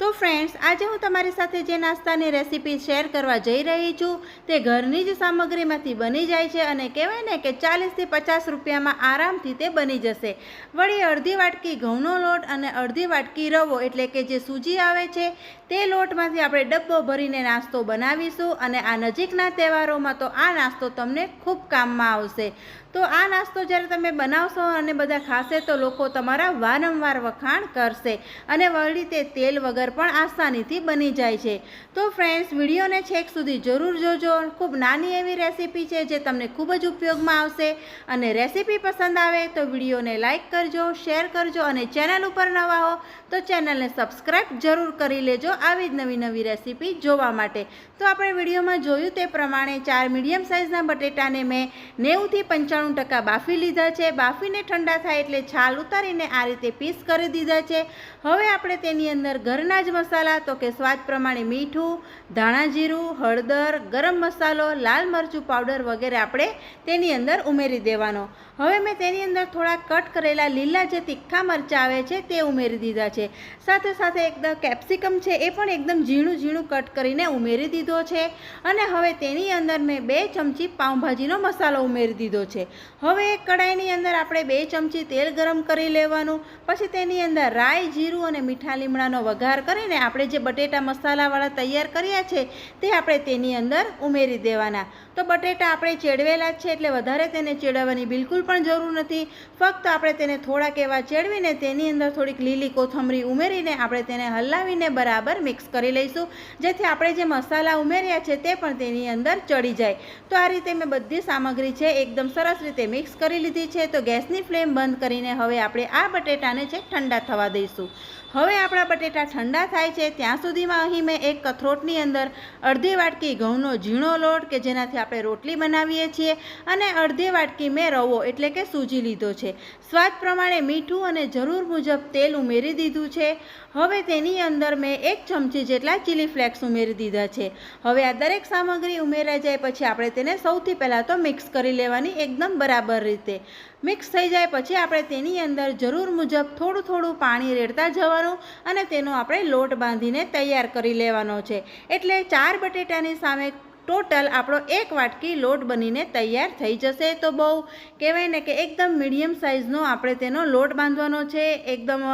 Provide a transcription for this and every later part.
તો ફ્રેન્ડ્સ આજે હું તમારી સાથે જે નાસ્તાની રેસીપી શેર કરવા જઈ રહી છું, તે ઘરની જ સામગ્રીમાંથી બની જાય છે અને કહેવાય ને કે ચાલીસથી પચાસ રૂપિયામાં આરામથી તે બની જશે. વળી અડધી વાટકી ઘઉંનો લોટ અને અડધી વાટકી રવો એટલે કે જે સૂજી આવે છે, તે લોટમાંથી આપણે ડબ્બો ભરીને નાસ્તો બનાવીશું અને આ નજીકના તહેવારોમાં તો આ નાસ્તો તમને ખૂબ કામમાં આવશે. તો આ નાસ્તો જ્યારે તમે બનાવશો અને બધા ખાશે તો લોકો તમારા વારંવાર વખાણ કરશે અને વળી તે તેલ વગર પણ આસાનીથી બની જાય છે. તો ફ્રેન્ડ્સ વિડીયોને છેક સુધી જરૂર જોજો. ખૂબ નાની એવી રેસીપી છે જે તમને ખૂબ જ ઉપયોગમાં આવશે. અને રેસીપી પસંદ આવે તો વિડીયોને લાઇક કરજો શેર કરજો અને ચેનલ ઉપર નવા હો તો ચેનલને સબસ્ક્રાઈબ જરૂર કરી લેજો આવી જ નવી નવી રેસીપી જોવા માટે. તો આપણે વિડીયોમાં જોયું તે પ્રમાણે ચાર મીડિયમ સાઇઝના બટેટાને મેં નેવુંથી પંચાણું ટકા બાફી લીધા છે. બાફીને ઠંડા થાય એટલે છાલ ઉતારીને આ રીતે પીસ કરી દીધા છે. હવે આપણે તેની અંદર ઘરના જ મસાલા, તો કે સ્વાદ પ્રમાણે મીઠું, ધાણા જીરું, હળદર, ગરમ મસાલો, લાલ મરચું પાવડર વગેરે આપણે તેની અંદર ઉમેરી દેવાનો. હવે મેં તેની અંદર થોડા કટ કરેલા લીલા જે તીખા મરચાં આવે છે તે ઉમેરી દીધા છે. સાથે સાથે એકદમ કેપ્સિકમ છે એ પણ એકદમ ઝીણું ઝીણું કટ કરીને ઉમેરી દીધો છે. અને હવે તેની અંદર મેં બે ચમચી પાઉંભાજીનો મસાલો ઉમેરી દીધો છે. હવે એક કડાઈની અંદર આપણે બે ચમચી તેલ ગરમ કરી લેવાનું. પછી તેની અંદર રાઈ, જીરું અને મીઠા લીમડાનો વઘાર કરીને આપણે જે બટેટા મસાલાવાળા તૈયાર કર્યા છે તે આપણે તેની અંદર ઉમેરી દેવાના. તો બટેટા આપણે ચેડવેલા જ છે એટલે વધારે તેને ચેડવવાની બિલકુલ પણ જરૂર નથી. ફક્ત આપણે તેને થોડાક એવા ચેડવીને તેની અંદર થોડીક લીલી કોથમરી ઉમેરીને આપણે તેને હલાવીને બરાબર મિક્સ કરી લઈશું. જેથી આપણે જે મસાલા ઉમેર્યા છે તે પણ તેની અંદર ચડી જાય. તો આ રીતે મેં બધી સામગ્રી છે એકદમ સરસ રીતે મિક્સ કરી લીધી છે. તો ગેસની ફ્લેમ બંધ કરીને હવે આપણે આ બટેટાને છે ઠંડા થવા દઈશું. હવે આપણા બટેટા ઠંડા થાય છે. ત્યાં સુધીમાં અહીં મેં એક કથરોટની અંદર અડધી વાટકી ઘઉંનો ઝીણો લોટ કે જેનાથી આપણે રોટલી બનાવીએ છીએ અને અડધી વાટકી મેં રવો એટલે કે સૂજી લીધો છે. સ્વાદ પ્રમાણે મીઠું અને જરૂર મુજબ તેલ ઉમેરી દીધું છે. હવે તેની અંદર મેં એક ચમચી જેટલા ચીલી ફ્લેક્સ ઉમેરી દીધા છે. હવે આ દરેક સામગ્રી ઉમેરાઈ જાય પછી આપણે તેને સૌથી પહેલાં તો મિક્સ કરી લેવાની એકદમ બરાબર રીતે. મિક્સ થઈ જાય પછી આપણે તેની અંદર જરૂર મુજબ થોડું થોડું પાણી રેડતા જવાનું અને તેનો આપણે લોટ બાંધીને તૈયાર કરી લેવાનો છે. એટલે ચાર બટેટાની સામે ટોટલ આપણો એક વાટકી લોટ બનીને તૈયાર થઈ જશે. તો બહુ કહેવાય ને કે એકદમ મીડિયમ સાઇઝનો આપણે તેનો લોટ બાંધવાનો છે. એકદમ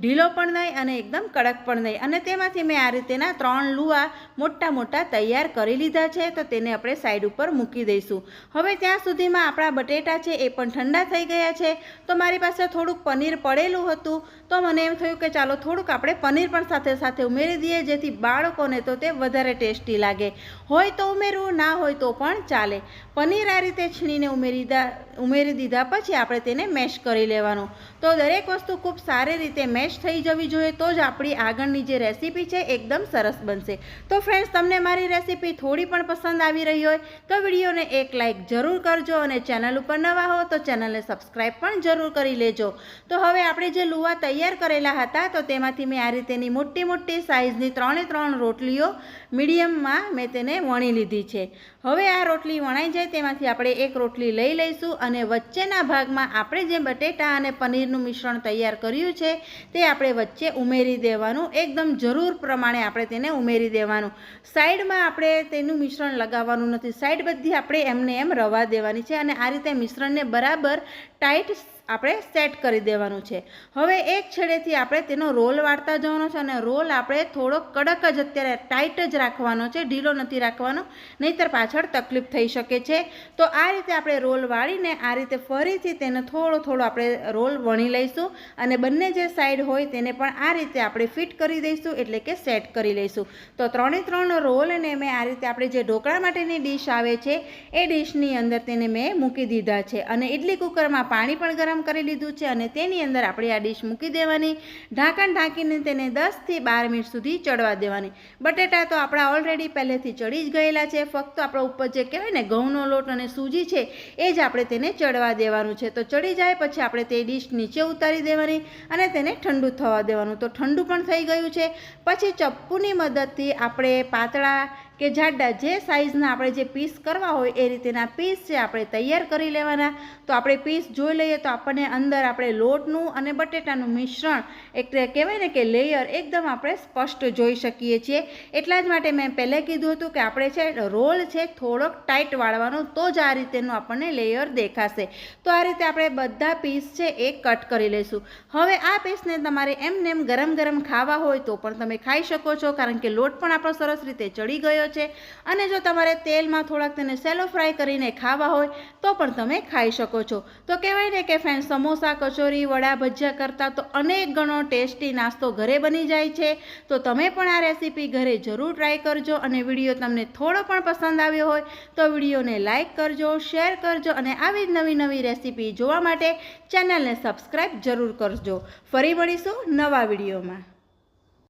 ઢીલો પણ નહીં અને એકદમ કડક પણ નહીં. અને તેમાંથી મેં આ રીતેના ત્રણ લુવા મોટા મોટા તૈયાર કરી લીધા છે. તો તેને આપણે સાઈડ ઉપર મૂકી દઈશું. હવે ત્યાં સુધીમાં આપણા બટેટા છે એ પણ ઠંડા થઈ ગયા છે. તો મારી પાસે થોડુંક પનીર પડેલું હતું. તો મને એમ થયું કે ચાલો થોડુંક આપણે પનીર પણ સાથે સાથે ઉમેરી દઈએ, જેથી બાળકોને તો તે વધારે ટેસ્ટી લાગે. હોય તો ઉમેરવું ના હોય તો પણ ચાલે. પનીર આ રીતે છીણીને ઉમેરી ઉમેરી દીધા પછી આપણે તેને મેશ કરી લેવાનું. તો દરેક વસ્તુ ખૂબ સારી રીતે મેશ થઈ જવી જોઈએ તો જ આપણી આગળની જે રેસીપી છે એકદમ સરસ બનશે. તો ફ્રેન્ડ્સ તમને મારી રેસીપી થોડી પણ પસંદ આવી રહી હોય તો વિડીયોને એક લાઇક જરૂર કરજો અને ચેનલ ઉપર નવા હો તો ચેનલને સબસ્ક્રાઈબ પણ જરૂર કરી લેજો. તો હવે આપણે જે લુવા તૈયાર કરેલા હતા તો તેમાંથી મેં આ રીતેની મોટી મોટી સાઇઝની ત્રણે ત્રણ રોટલીઓ મીડિયમમાં મેં તેને વણી લીધી. છે. હવે આ રોટલી વણાઈ જાય તેમાંથી આપણે એક રોટલી લઈ લઈશું અને વચ્ચેના ભાગમાં આપણે જે બટેટા અને પનીરનું મિશ્રણ તૈયાર કર્યું છે તે આપણે વચ્ચે ઉમેરી દેવાનું. એકદમ જરૂર પ્રમાણે આપણે તેને ઉમેરી દેવાનું. સાઈડમાં આપણે તેનું મિશ્રણ લગાવવાનું નથી. સાઈડ બધી આપણે એમને એમ રવા દેવાની છે અને આ રીતે મિશ્રણને બરાબર ટાઈટ આપણે સેટ કરી દેવાનું છે. હવે એક છેડેથી આપણે તેનો રોલ વાળતા જવાનો છે અને રોલ આપણે થોડો કડક જ અત્યારે ટાઈટ જ રાખવાનો છે, ઢીલો નથી રાખવાનો, નહીંતર પાછળ તકલીફ થઈ શકે છે. તો આ રીતે આપણે રોલ વાળીને આ રીતે ફરીથી તેને થોડો થોડો આપણે રોલ વણી લઈશું અને બંને જે સાઈડ હોય તેને પણ આ રીતે આપણે ફિટ કરી દઈશું, એટલે કે સેટ કરી લઈશું. તો ત્રણે ત્રણ રોલને મેં આ રીતે આપણે જે ઢોકળા માટેની ડીશ આવે છે, એ ડીશની અંદર તેને મેં મૂકી દીધા છે. અને ઇડલી કુકરમાં પાણી પણ કરી લીધું છે અને તેની અંદર આપણે આ ડીશ મૂકી દેવાની. ઢાંકણ ઢાંકીને તેને દસથી બાર મિનિટ સુધી ચડવા દેવાની. બટેટા તો આપણા ઓલરેડી પહેલેથી ચડી જ ગયેલા છે. ફક્ત આપણા ઉપર જે કહેવાય ને ઘઉંનો લોટ અને સૂજી છે, એ જ આપણે તેને ચડવા દેવાનું છે. તો ચડી જાય પછી આપણે તે ડીશ નીચે ઉતારી દેવાની અને તેને ઠંડુ થવા દેવાનું. તો ઠંડુ પણ થઈ ગયું છે. પછી ચપ્પુની મદદથી આપણે પાતળા કે જાડા જે સાઇઝના આપણે જે પીસ કરવા હોય એ રીતેના પીસ છે આપણે તૈયાર કરી લેવાના. તો આપણે પીસ જોઈ લઈએ તો આપણને અંદર આપણે લોટનું અને બટેટાનું મિશ્રણ એટલે કહેવાય ને કે લેયર એકદમ આપણે સ્પષ્ટ જોઈ શકીએ છીએ. એટલા જ માટે મેં પહેલાં કીધું હતું કે આપણે છે રોલ છે થોડોક ટાઈટ વાળવાનો તો જ આ રીતેનું આપણને લેયર દેખાશે. તો આ રીતે આપણે બધા પીસ છે એ કટ કરી લઈશું. હવે આ પીસને તમારે એમને એમ ગરમ ગરમ ખાવા હોય તો પણ તમે ખાઈ શકો છો, કારણ કે લોટ પણ આપણો સરસ રીતે ચડી ગયો છે. અને જો તમારે તેલમાં થોડાક તેને સેલો ફ્રાય કરીને ખાવા હોય, તો પણ તમે ખાઈ શકો છો. તો કહેવાય ને કે ફ્રેન્ડ સમોસા, કચોરી, વડા ભજીયા કરતાં તો અનેક ગણો ટેસ્ટી નાસ્તો ઘરે બની જાય છે. તો તમે પણ આ રેસીપી ઘરે જરૂર ટ્રાય કરજો અને વીડિયો તમને થોડો પણ પસંદ આવ્યો હોય, તો વિડીયોને લાઇક કરજો શેર કરજો અને આવી જ નવી નવી રેસીપી જોવા માટે ચેનલને સબસ્ક્રાઈબ જરૂર કરજો. ફરી મળીશું નવા વિડીયોમાં.